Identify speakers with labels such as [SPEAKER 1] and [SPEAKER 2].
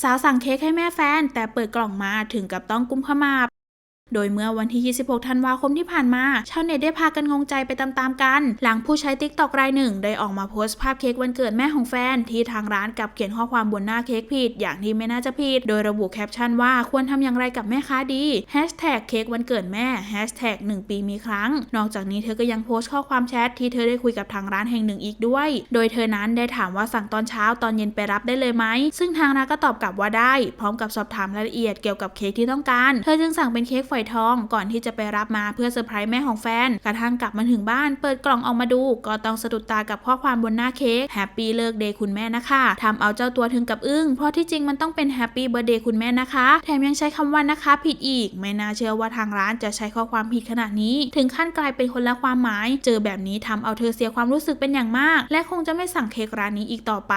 [SPEAKER 1] สาวสั่งเค้กให้แม่แฟน แต่เปิดกล่องมาถึงกับต้องกุมขมับ โดยเมื่อวันที่ 26 ธันวาคมที่ผ่านมา ชาวเน็ตได้พากันงงใจไปตามๆกัน หลังผู้ใช้ติ๊กตอกรายหนึ่ง ได้ออกมาโพสต์ภาพเค้กวันเกิดแม่ของแฟน ที่ทางร้านกลับเขียนข้อความบนหน้าเค้กผิด อย่างที่ไม่น่าจะผิด โดยระบุแคปชั่นว่าควรทำอย่างไรกับแม่ค้าดีแฮชแท็กเค้กวันเกิดแม่แฮชแท็กหนึ่งปีมีครั้ง นอกจากนี้เธอก็ยังโพสต์ข้อความแชทที่เธอได้คุยกับทางร้านแห่งหนึ่งอีกด้วย โดยเธอนั้นได้ถามว่าสั่งตอนเช้าตอนเย็นไปรับได้เลยไหม ซึ่งทางร้านก็ตอบกลับว่าได้ พร้อมกับสอบถามรายละเอียดเกี่ยวกับเค้กที่ต้องการ เธอจึงสั่งเป็นเค้กฝอยทองก่อนที่จะไปรับมาเพื่อเซอร์ไพรส์แม่ของแฟน กระทั่งกลับมาถึงบ้าน เปิดกล่องออกมาดู ก็ต้องสะดุดตากับข้อความบนหน้าเค้กแฮปปี้เลิกเดย์คุณแม่นะคะทำเอาเจ้าตัวถึงกับอึ้งเพราะที่จริงมันต้องเป็นแฮปปี้เบ t ร์เดย์คุณแม่นะคะ แถมยังใช้คำว่านะคะ ผิดอีก ไม่น่าเชื่อว่าทางร้านจะใช้ข้อความผิดขนาดนี้ ถึงขั้นกลายเป็นคนละความหมาย เจอแบบนี้ทำเอาเธอเสียความรู้สึกเป็นอย่างมาก และคงจะไม่สั่งเค้กร้านนี้อีกต่อไป